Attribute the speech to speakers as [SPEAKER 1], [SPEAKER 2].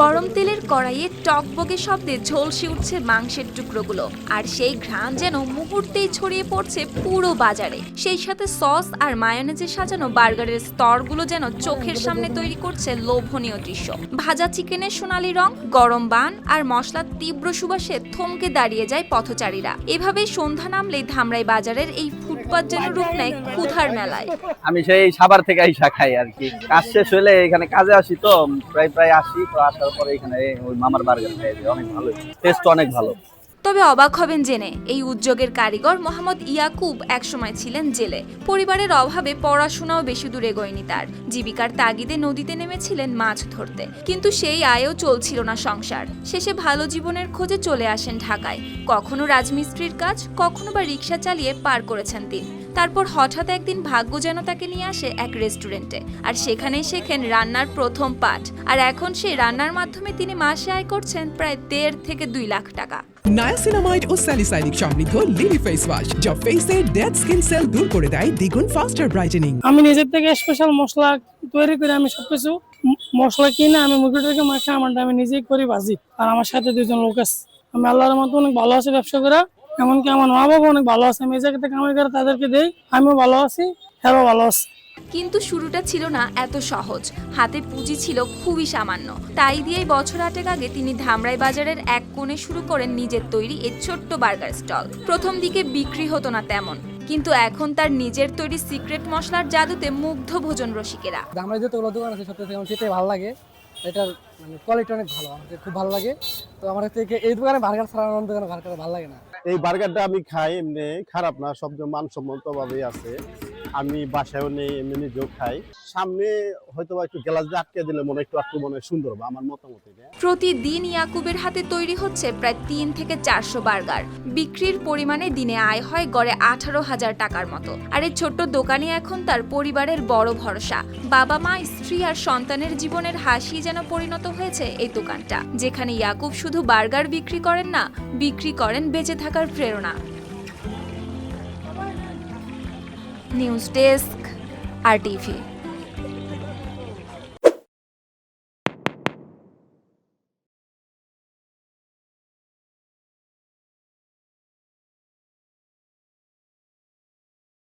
[SPEAKER 1] গরম তেলের কড়াইয়ে টকবগে শব্দে ঝলসে উঠছে মাংসের টুকরোগুলো, আর সেই ঘ্রাণ যেন মুহূর্তেই ছড়িয়ে পড়ছে পুরো বাজারে। সেই সাথে সস আর মায়োনেজে সাজানো বার্গারের স্তরগুলো যেন চোখের সামনে তৈরি করছে লোভনীয় দৃশ্য। ভাজা চিকেনের সোনালি রং, গরম বান আর মশলার তীব্র সুবাসে থমকে দাঁড়িয়ে যায় পথচারীরা। এভাবেই সন্ধ্যা নামলেই ধামরাই বাজারের এই ফুটপাত যেন রূপ নেয় ক্ষুধার মেলায়।
[SPEAKER 2] আমি সেই সাবার থেকে আইসা খাই আর কি। কাজ শেষ হলে এখানে কাজে আসি তো, প্রায় প্রায় আসি, তো আসার পরে এখানে ওই মামার বার্গার খাই অনেক ভালো টেস্ট অনেক ভালো।
[SPEAKER 1] তবে অবাক হবেন জেনে, এই উদ্যোগের কারিগর মোহাম্মদ ইয়াকুব একসময় ছিলেন জেলে। পরিবারের অভাবে পড়াশোনাও বেশি দূরে এগোয়নি তার। জীবিকার তাগিদে নদীতে নেমেছিলেন মাছ ধরতে। কিন্তু সেই আয়ও চলছিল না সংসার। শেষে ভালো জীবনের খোঁজে চলে আসেন ঢাকায়। কখনো রাজমিস্ত্রির কাজ, কখনো বা রিক্সা চালিয়ে পার করেছেন তিনি। তারপর হঠাৎ একদিন ভাগ্য যেন তাকে নিয়ে আসে এক রেস্টুরেন্টে। আর সেখানেই শেখেন রান্নার প্রথম পাঠ। আর এখন সেই রান্নার মাধ্যমে তিনি মাসে আয় করছেন প্রায় দেড় থেকে দুই লাখ টাকা।
[SPEAKER 3] নায়াসিনামাইড ও স্যালিসাইনিক সমৃদ্ধ লিলি ফেস ওয়াশ যা ফেসের ডেড স্কিন সেল দূর করে দেয় দ্বিগুণ ফাস্টার ব্রাইটেনিং
[SPEAKER 4] আমি নিজের থেকে স্পেশাল মশলা তৈরি করে আমি সবকিছু মশলা কিনে আমি মুরগিটাকে মাখে আমারটা আমি নিজেই করি ভাজি। আর আমার সাথে দুজন লোক আছে। আমি আল্লাহর মতো অনেক ভালো আছে ব্যবসা করে। এমনকি আমার মা বাবা অনেক ভালো আছে আমি এই জায়গাতে কামাই করে তাদেরকে দেই আমিও ভালো আছি হ্যাঁ ভালো আছে।
[SPEAKER 1] কিন্তু শুরুটা ছিল না এত সহজ। হাতে পুঁজি ছিল খুবই সামান্য। তাই দিয়েই বছর আটেক আগে তিনি ধামরাই বাজারের এক কোণে শুরু করেন নিজের তৈরি এই ছোট্ট বার্গার স্টল। প্রথম দিকে বিক্রি হতো না তেমন কিন্তু এখন তার নিজের তৈরি সিক্রেট মশলার জাদুতে মুগ্ধ ভোজন রসিকেরা।
[SPEAKER 5] আমরা যতগুলো দোকান আছে থেকে আমার খেতে ভালো লাগে। এটার মানে কোয়ালিটি অনেক ভালো আমার কাছে খুব ভালো লাগে। তো আমার থেকে এই দোকানে বার্গার ছাড়া অন্য দোকানে বার্গার ভালো লাগে না।
[SPEAKER 6] এই বার্গারটা আমি খাই এমনি খারাপ না সব মানসম্মত ভাবেই আছে। আমি বাসায়ও নেই, এমনি নিজেও খাই। সামনে হয়তো একটু গ্লাস দিয়ে আটকে দিলে মনে একটু মনে সুন্দর হবে, আমার মতামত
[SPEAKER 1] প্রতিদিন ইয়াকুবের হাতে তৈরি হচ্ছে প্রায় তিন থেকে চারশো বার্গার। বিক্রির পরিমাণে দিনে আয় হয় গড়ে আঠারো হাজার টাকার মতো। আর এই ছোট্ট দোকানই এখন তার পরিবারের বড় ভরসা। বাবা মা, স্ত্রী আর সন্তানের জীবনের হাসি যেন পরিণত হয়েছে এই দোকানটা, যেখানে ইয়াকুব শুধু বার্গার বিক্রি করেন না, বিক্রি করেন বেঁচে থাকার প্রেরণা। News desk R TV.